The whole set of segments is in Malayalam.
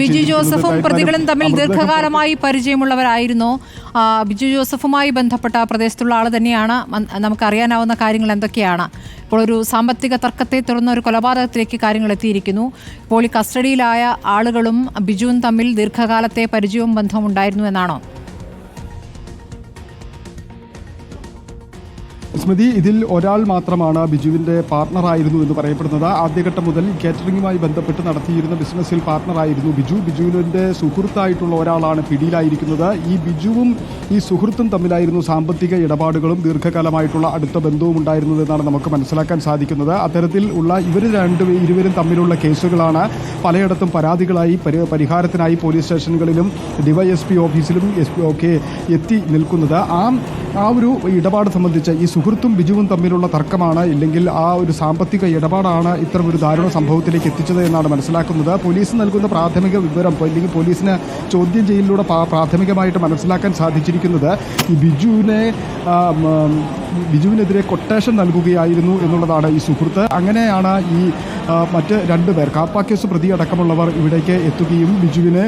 ബിജു ജോസഫും പ്രതികളും തമ്മിൽ ദീർഘകാലമായി പരിചയമുള്ളവരായിരുന്നു. ബിജു ജോസഫുമായി ബന്ധപ്പെട്ട പ്രദേശത്തുള്ള ആൾ തന്നെയാണ്. നമുക്കറിയാനാവുന്ന കാര്യങ്ങൾ എന്തൊക്കെയാണ്? ഇപ്പോൾ ഒരു സാമ്പത്തിക തർക്കത്തെ തുടർന്ന് ഒരു കൊലപാതകത്തിലേക്ക് കാര്യങ്ങൾ എത്തിയിരിക്കുന്നു. ഇപ്പോൾ ഈ കസ്റ്റഡിയിലായ ആളുകളും ബിജുവും തമ്മിൽ ദീർഘകാലത്തെ പരിചയവും ബന്ധവും ഉണ്ടായിരുന്നു എന്നാണോ? സ്മൃതി ഇതിൽ ഒരാൾ മാത്രമാണ് ബിജുവിന്റെ പാർട്ണറായിരുന്നു എന്ന് പറയപ്പെടുന്നത്. ആദ്യഘട്ടം മുതൽ കാറ്ററിംഗുമായി ബന്ധപ്പെട്ട് നടത്തിയിരുന്ന ബിസിനസ്സിൽ പാർട്ണറായിരുന്നു ബിജു. ബിജുവിന്റെ സുഹൃത്തായിട്ടുള്ള ഒരാളാണ് പിടിയിലായിരിക്കുന്നത്. ഈ ബിജുവും ഈ സുഹൃത്തും തമ്മിലായിരുന്നു സാമ്പത്തിക ഇടപാടുകളും ദീർഘകാലമായിട്ടുള്ള അടുത്ത ബന്ധവും ഉണ്ടായിരുന്നത് എന്നാണ് നമുക്ക് മനസ്സിലാക്കാൻ സാധിക്കുന്നത്. അത്തരത്തിൽ ഉള്ള ഇവർ രണ്ട് ഇരുവരും തമ്മിലുള്ള കേസുകളാണ് പലയിടത്തും പരാതികളായി പരിഹാരത്തിനായി പോലീസ് സ്റ്റേഷനുകളിലും ഡിവൈഎസ്പി ഓഫീസിലും ഒക്കെ എത്തി നിൽക്കുന്നത്. ആ ആ ഒരു ഇടപാട് സംബന്ധിച്ച് ഈ സുഹൃത്തും ബിജുവും തമ്മിലുള്ള തർക്കമാണ്. ഇല്ലെങ്കിൽ ആ ഒരു സാമ്പത്തിക ഇടപാടാണ് ഇത്തരം ഒരു ദാരുണ സംഭവത്തിലേക്ക് എത്തിച്ചത് എന്നാണ് മനസ്സിലാക്കുന്നത്. പോലീസ് നൽകുന്ന പ്രാഥമിക വിവരം അല്ലെങ്കിൽ പോലീസിന് ചോദ്യം ചെയ്യലിലൂടെ പ്രാഥമികമായിട്ട് മനസ്സിലാക്കാൻ സാധിച്ചിരിക്കുന്നത് ഈ ബിജുവിനെ ബിജുവിനെതിരെ കൊട്ടേഷൻ നൽകുകയായിരുന്നു എന്നുള്ളതാണ് ഈ സുഹൃത്ത്. അങ്ങനെയാണ് ഈ മറ്റ് രണ്ടുപേർ കാപ്പ കേസ് പ്രതി അടക്കമുള്ളവർ ഇവിടേക്ക് എത്തുകയും ബിജുവിനെ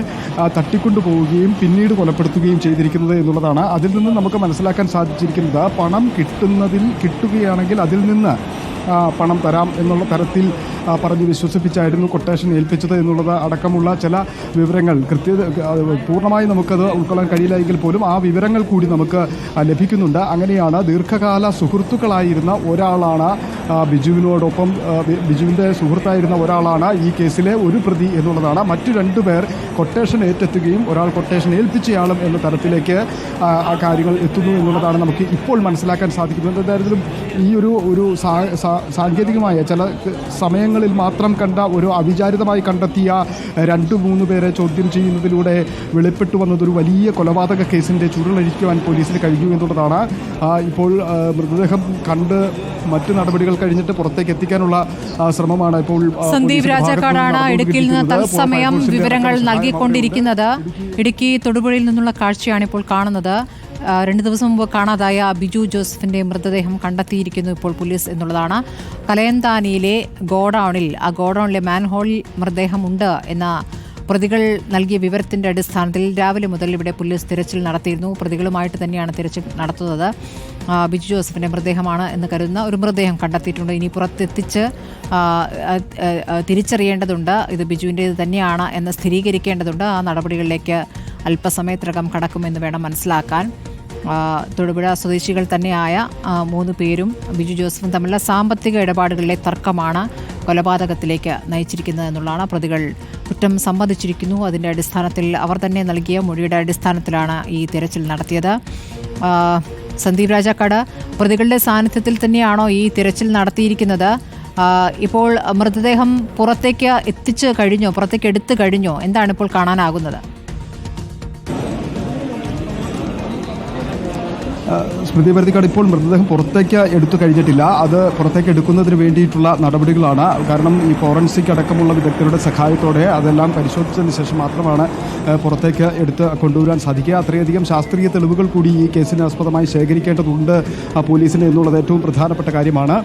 തട്ടിക്കൊണ്ടു തട്ടിക്കൊണ്ടുപോവുകയും പിന്നീട് കൊലപ്പെടുത്തുകയും ചെയ്തിരിക്കുന്നത് എന്നുള്ളതാണ്. അതിൽ നിന്ന് നമുക്ക് മനസ്സിലാക്കാൻ സാധിച്ചിരിക്കുന്നത് പണം കിട്ടുന്നതിൽ കിട്ടുകയാണെങ്കിൽ അതിൽ നിന്ന് പണം തരാം എന്നുള്ള തരത്തിൽ പറഞ്ഞ് വിശ്വസിപ്പിച്ചായിരുന്നു കൊട്ടേഷൻ ഏൽപ്പിച്ചത് എന്നുള്ളത് അടക്കമുള്ള ചില വിവരങ്ങൾ. കൃത്യത പൂർണമായി നമുക്കത് ഉൾക്കൊള്ളാൻ കഴിയില്ല എങ്കിൽ പോലും ആ വിവരങ്ങൾ കൂടി നമുക്ക് ലഭിക്കുന്നുണ്ട്. അങ്ങനെയാണ് ദീർഘകാല സുഹൃത്തുക്കളായിരുന്ന ഒരാളാണ് ബിജുവിനോടൊപ്പം ബിജുവിന്റെ സുഹൃത്തായിരുന്ന ഒരാളാണ് ഈ കേസിലെ ഒരു പ്രതി എന്നുള്ളതാണ്. മറ്റു രണ്ടു പേർ കൊട്ടേഷൻ ഏറ്റെത്തുകയും ഒരാൾ കൊട്ടേഷൻ ഏൽപ്പിച്ചയാളും എന്ന തരത്തിലേക്ക് ആ, കാര്യങ്ങൾ എത്തുന്നു എന്നുള്ളതാണ് നമുക്ക് ഇപ്പോൾ മനസ്സിലാക്കാൻ സാധിക്കുന്നത്. എന്തായാലും ഈ ഒരു ഒരു സാങ്കേതികമായ ചില സമയങ്ങളിൽ മാത്രം കണ്ട ഒരു അവിചാരിതമായി കണ്ടെത്തിയ രണ്ട് മൂന്ന് പേരെ ചോദ്യം ചെയ്യുന്നതിലൂടെ വെളിപ്പെട്ടു വന്നതൊരു വലിയ കൊലപാതക കേസിന്റെ ചുരുളഴിക്കുവാൻ പോലീസിന് കഴിഞ്ഞു എന്നുള്ളതാണ്. ഇപ്പോൾ മൃതദേഹം കണ്ട് മറ്റു നടപടികൾ കഴിഞ്ഞിട്ട് പുറത്തേക്ക് എത്തിക്കാനുള്ള ശ്രമമാണ് ഇപ്പോൾ സന്ദീപ് രാജാക്കാടാണ് ഇടുക്കിയിൽ നിന്ന്. തത്സമയം വിവരങ്ങൾ നൽകിക്കൊണ്ടിരിക്കുന്നത്. ഇടുക്കി തൊടുപുഴയിൽ നിന്നുള്ള കാഴ്ചയാണ് ഇപ്പോൾ കാണുന്നത്. രണ്ട് ദിവസം മുമ്പ് കാണാതായ ബിജു ജോസഫിന്റെ മൃതദേഹം കണ്ടെത്തിയിരിക്കുന്നു ഇപ്പോൾ പോലീസ് എന്നുള്ളതാണ്. കലയന്താനിയിലെ ഗോഡൌണിൽ ആ ഗോഡൌണിലെ മാൻഹോളിൽ മൃതദേഹമുണ്ട് എന്ന പ്രതികൾ നൽകിയ വിവരത്തിന്റെ അടിസ്ഥാനത്തിൽ രാവിലെ മുതൽ ഇവിടെ പോലീസ് തിരച്ചിൽ നടത്തിയിരുന്നു. പ്രതികളുമായിട്ട് തന്നെയാണ് തിരച്ചിൽ നടത്തുന്നത്. ബിജു ജോസഫിന്റെ മൃതദേഹമാണ് എന്ന് കരുതുന്ന ഒരു മൃതദേഹം കണ്ടെത്തിയിട്ടുണ്ട്. ഇനി പുറത്തെത്തിച്ച് തിരിച്ചറിയേണ്ടതുണ്ട്. ഇത് ബിജുവിന്റേത് തന്നെയാണ് എന്ന് സ്ഥിരീകരിക്കേണ്ടതുണ്ട്. ആ നടപടികളിലേക്ക് അല്പസമയത്തിനകം കടക്കുമെന്ന് വേണം മനസ്സിലാക്കാൻ. തൊടുപുഴ സ്വദേശികൾ തന്നെയായ മൂന്ന് പേരും ബിജു ജോസഫും തമ്മിലുള്ള സാമ്പത്തിക ഇടപാടുകളിലെ തർക്കമാണ് കൊലപാതകത്തിലേക്ക് നയിച്ചിരിക്കുന്നത് എന്നുള്ളതാണ് പ്രതികൾ കുറ്റം സമ്മതിച്ചിരിക്കുന്നു. അതിന്റെ അടിസ്ഥാനത്തിൽ അവർ തന്നെ നൽകിയ മൊഴിയുടെ അടിസ്ഥാനത്തിലാണ് ഈ തിരച്ചിൽ നടത്തിയത്. സന്ദീപ് രാജാക്കാട് പ്രതികളുടെ സാന്നിധ്യത്തിൽ തന്നെയാണോ ഈ തിരച്ചിൽ നടത്തിയിരിക്കുന്നത്? ഇപ്പോൾ മൃതദേഹം പുറത്തേക്ക് എത്തിച്ച് കഴിഞ്ഞോ? പുറത്തേക്ക് എടുത്തു കഴിഞ്ഞോ? എന്താണ് ഇപ്പോൾ കാണാനാകുന്നത്? സ്മൃതി പരുത്തിക്കാട് ഇപ്പോൾ മൃതദേഹം പുറത്തേക്ക് എടുത്തു കഴിഞ്ഞിട്ടില്ല. അത് പുറത്തേക്ക് എടുക്കുന്നതിന് വേണ്ടിയിട്ടുള്ള നടപടികളാണ്. കാരണം ഈ ഫോറൻസിക് അടക്കമുള്ള വിദഗ്ധരുടെ സഹായത്തോടെ അതെല്ലാം പരിശോധിച്ചതിന് ശേഷം മാത്രമാണ് പുറത്തേക്ക് എടുത്ത് കൊണ്ടുവരാൻ സാധിക്കുക. അത്രയധികം ശാസ്ത്രീയ തെളിവുകൾ കൂടി ഈ കേസിന് ആസ്പദമായി ശേഖരിക്കേണ്ടതുണ്ട് പോലീസിന് എന്നുള്ളത് ഏറ്റവും പ്രധാനപ്പെട്ട കാര്യമാണ്.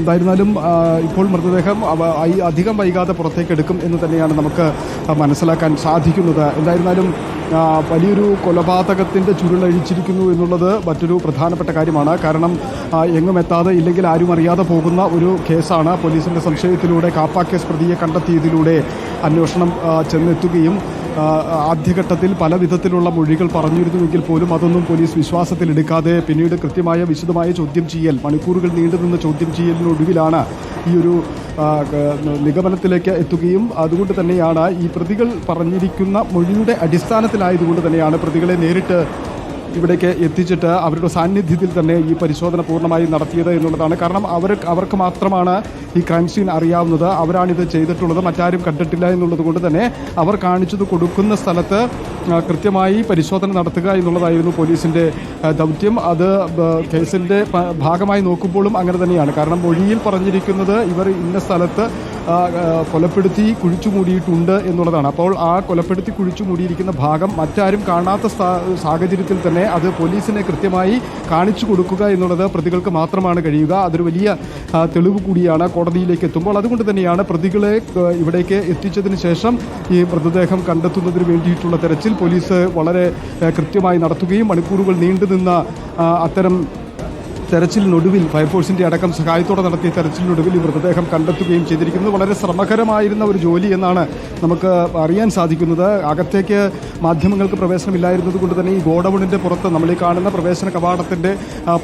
എന്തായിരുന്നാലും ഇപ്പോൾ മൃതദേഹം അധികം വൈകാതെ പുറത്തേക്ക് എടുക്കും എന്ന് തന്നെയാണ് നമുക്ക് മനസ്സിലാക്കാൻ സാധിക്കുന്നത്. എന്തായിരുന്നാലും വലിയൊരു കൊലപാതകത്തിന്റെ ചുരുളഴിച്ചിരിക്കുന്നു എന്നുള്ളത് മറ്റൊരു പ്രധാനപ്പെട്ട കാര്യമാണ്. കാരണം എങ്ങും എത്താതെ ഇല്ലെങ്കിൽ ആരും അറിയാതെ പോകുന്ന ഒരു കേസാണ് പോലീസിന്റെ സംശയത്തിലൂടെ കാപ്പ കേസ് പ്രതിയെ കണ്ടെത്തിയതിലൂടെ അന്വേഷണം ചെന്നെത്തുകയും ആദ്യഘട്ടത്തിൽ പല വിധത്തിലുള്ള മൊഴികൾ പറഞ്ഞിരുന്നുവെങ്കിൽ പോലും അതൊന്നും പോലീസ് വിശ്വാസത്തിലെടുക്കാതെ പിന്നീട് കൃത്യമായ വിശദമായ ചോദ്യം ചെയ്യൽ മണിക്കൂറുകൾ നീണ്ടുനിന്ന ചോദ്യം ചെയ്യലിനൊടുവിലാണ് ഈ ഒരു നിഗമനത്തിലേക്ക് എത്തുകയും അതുകൊണ്ട് തന്നെയാണ് ഈ പ്രതികൾ പറഞ്ഞിരിക്കുന്ന മൊഴിയുടെ അടിസ്ഥാനത്തിലായതുകൊണ്ട് തന്നെയാണ് പ്രതികളെ നേരിട്ട് ഇവിടേക്ക് എത്തിച്ചിട്ട് അവരുടെ സാന്നിധ്യത്തിൽ തന്നെ ഈ പരിശോധന പൂർണമായും നടത്തിയത് എന്നുള്ളതാണ്. കാരണം അവർ അവർക്ക് മാത്രമാണ് ഈ ക്രൈം സീൻ അറിയാവുന്നത്. അവരാണിത് ചെയ്തിട്ടുള്ളത്. മറ്റാരും കണ്ടിട്ടില്ല എന്നുള്ളത് കൊണ്ട് തന്നെ അവർ കാണിച്ചത് കൊടുക്കുന്ന സ്ഥലത്ത് കൃത്യമായി പരിശോധന നടത്തുക എന്നുള്ളതായിരുന്നു പോലീസിന്റെ ദൗത്യം. അത് കേസിന്റെ ഭാഗമായി നോക്കുമ്പോഴും അങ്ങനെ തന്നെയാണ്. കാരണം മൊഴിയിൽ പറഞ്ഞിരിക്കുന്നത് ഇവർ ഇന്ന സ്ഥലത്ത് കൊലപ്പെടുത്തി കുഴിച്ചു മൂടിയിട്ടുണ്ട് എന്നുള്ളതാണ്. അപ്പോൾ ആ കൊലപ്പെടുത്തി കുഴിച്ചു മൂടിയിരിക്കുന്ന ഭാഗം മറ്റാരും കാണാത്ത സാഹചര്യത്തിൽ തന്നെ അത് പോലീസിനെ കൃത്യമായി കാണിച്ചു കൊടുക്കുക എന്നുള്ളത് പ്രതികൾക്ക് മാത്രമാണ് കഴിയുക. അതൊരു വലിയ തെളിവ് കൂടിയാണ് കോടതിയിലേക്ക് എത്തുമ്പോൾ. അതുകൊണ്ട് തന്നെയാണ് പ്രതികളെ ഇവിടേക്ക് എത്തിച്ചതിന് ശേഷം ഈ മൃതദേഹം കണ്ടെത്തുന്നതിന് വേണ്ടിയിട്ടുള്ള തെരച്ചിൽ പോലീസ് വളരെ കൃത്യമായി നടത്തുകയും മണിക്കൂറുകൾ നീണ്ടുനിന്ന അത്തരം തെരച്ചിലിനൊടുവിൽ ഫയർഫോഴ്സിന്റെ അടക്കം സഹായത്തോടെ നടത്തിയ തെരച്ചിലിനൊടുവിൽ ഈ മൃതദേഹം കണ്ടെത്തുകയും ചെയ്തിരിക്കുന്നത് വളരെ ശ്രമകരമായിരുന്ന ഒരു ജോലി എന്നാണ് നമുക്ക് അറിയാൻ സാധിക്കുന്നത്. അകത്തേക്ക് മാധ്യമങ്ങൾക്ക് പ്രവേശനമില്ലായിരുന്നത് കൊണ്ട് തന്നെ ഈ ഗോഡൌണിന്റെ പുറത്ത് നമ്മൾ ഈ കാണുന്ന പ്രവേശന കവാടത്തിന്റെ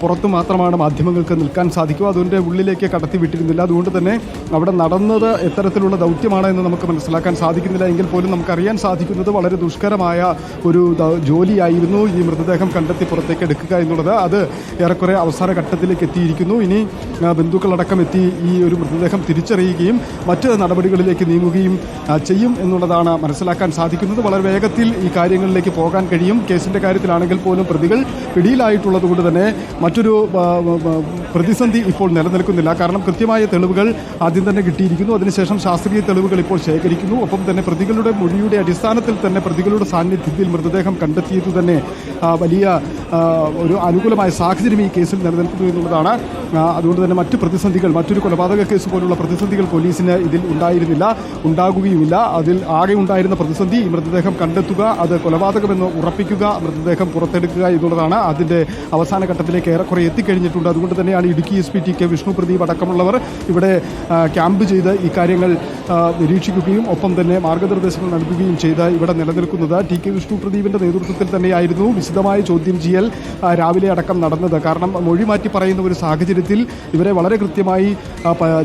പുറത്ത് മാത്രമാണ് മാധ്യമങ്ങൾക്ക് നിൽക്കാൻ സാധിക്കുക. അതിന്റെ ഉള്ളിലേക്ക് കടത്തി വിട്ടിരുന്നില്ല. അതുകൊണ്ട് തന്നെ അവിടെ നടന്നത് എത്തരത്തിലുള്ള ദൗത്യമാണ് എന്ന് നമുക്ക് മനസ്സിലാക്കാൻ സാധിക്കുന്നില്ല. എങ്കിൽ പോലും നമുക്കറിയാൻ സാധിക്കുന്നത് വളരെ ദുഷ്കരമായ ഒരു ജോലിയായിരുന്നു ഈ മൃതദേഹം കണ്ടെത്തി പുറത്തേക്ക് എടുക്കുക എന്നുള്ളത്. അത് ഏറെക്കുറെ അവസാന ഘട്ടത്തിലേക്ക് എത്തിയിരിക്കുന്നു. ഇനി ബന്ധുക്കളടക്കം എത്തി ഈ ഒരു മൃതദേഹം തിരിച്ചറിയുകയും മറ്റ് നടപടികളിലേക്ക് നീങ്ങുകയും ചെയ്യും എന്നുള്ളതാണ് മനസ്സിലാക്കാൻ സാധിക്കുന്നത്. വളരെ വേഗത്തിൽ ഈ കാര്യങ്ങളിലേക്ക് പോകാൻ കഴിയും. കേസിന്റെ കാര്യത്തിലാണെങ്കിൽ പോലും പ്രതികൾ പിടിയിലായിട്ടുള്ളത് കൊണ്ട് തന്നെ മറ്റൊരു പ്രതിസന്ധി ഇപ്പോൾ നിലനിൽക്കുന്നില്ല. കാരണം കൃത്യമായ തെളിവുകൾ ആദ്യം തന്നെ കിട്ടിയിരിക്കുന്നു. അതിനുശേഷം ശാസ്ത്രീയ തെളിവുകൾ ഇപ്പോൾ ശേഖരിക്കുന്നു. ഒപ്പം തന്നെ പ്രതികളുടെ മൊഴിയുടെ അടിസ്ഥാനത്തിൽ തന്നെ പ്രതികളുടെ സാന്നിധ്യത്തിൽ മൃതദേഹം കണ്ടെത്തിയത് തന്നെ വലിയ ഒരു അനുകൂലമായ സാഹചര്യം ഈ കേസിൽ നിലനിൽക്കുന്നു എന്നുള്ളതാണ്. അതുകൊണ്ട് തന്നെ മറ്റ് പ്രതിസന്ധികൾ മറ്റൊരു കൊലപാതക കേസ് പോലുള്ള പ്രതിസന്ധികൾ പോലീസിന് ഇതിൽ ഉണ്ടായിരുന്നില്ല ഉണ്ടാകുകയുമില്ല. അതിൽ ആകെ ഉണ്ടായിരുന്ന പ്രതിസന്ധി മൃതദേഹം കണ്ടെത്തുക അത് കൊലപാതകമെന്ന് ഉറപ്പിക്കുക മൃതദേഹം പുറത്തെടുക്കുക എന്നുള്ളതാണ്. അതിന്റെ അവസാന ഘട്ടത്തിലേക്ക് ഏറെക്കുറെ എത്തിക്കഴിഞ്ഞിട്ടുണ്ട്. അതുകൊണ്ട് തന്നെയാണ് Idukki S P T K Vishnu Pradeep അടക്കമുള്ളവർ ഇവിടെ ക്യാമ്പ് ചെയ്ത് ഈ കാര്യങ്ങൾ നിരീക്ഷിക്കുകയും ഒപ്പം തന്നെ മാർഗനിർദ്ദേശങ്ങൾ നൽകുകയും ചെയ്ത് ഇവിടെ നിലനിൽക്കുന്നത്. ടി കെ വിഷ്ണു പ്രദീപിന്റെ നേതൃത്വത്തിൽ തന്നെയായിരുന്നു വിശദമായ ചോദ്യം ചെയ്യൽ രാവിലെ അടക്കം നടന്നത്. കാരണം മൊഴി മാറ്റി പറയുന്ന ഒരു സാഹചര്യത്തിൽ ഇവരെ വളരെ കൃത്യമായി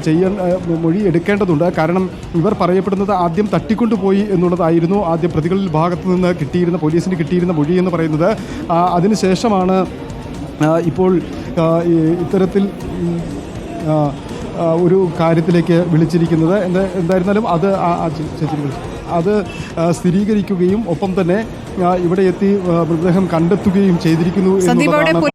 ചെയ്യാൻ മൊഴി എടുക്കേണ്ടതുണ്ട്. കാരണം ഇവർ പറയപ്പെടുന്നത് ആദ്യം തട്ടിക്കൊണ്ടുപോയി എന്നുള്ളതായിരുന്നു ആദ്യം പ്രതികളിൽ ഭാഗത്തു നിന്ന് കിട്ടിയിരുന്ന പോലീസിന് കിട്ടിയിരുന്ന മൊഴി എന്ന് പറയുന്നത്. അതിനുശേഷമാണ് ഇപ്പോൾ ഇത്തരത്തിൽ ഒരു കാര്യത്തിലേക്ക് വിളിച്ചിരിക്കുന്നത്. എന്താ എന്തായിരുന്നാലും അത് ആ- ചേച്ചി. അത് സ്ഥിരീകരിക്കുകയും ഒപ്പം തന്നെ ഇവിടെ എത്തി മൃതദേഹം കണ്ടെത്തുകയും ചെയ്തിരിക്കുന്നു എന്നുള്ളതാണ്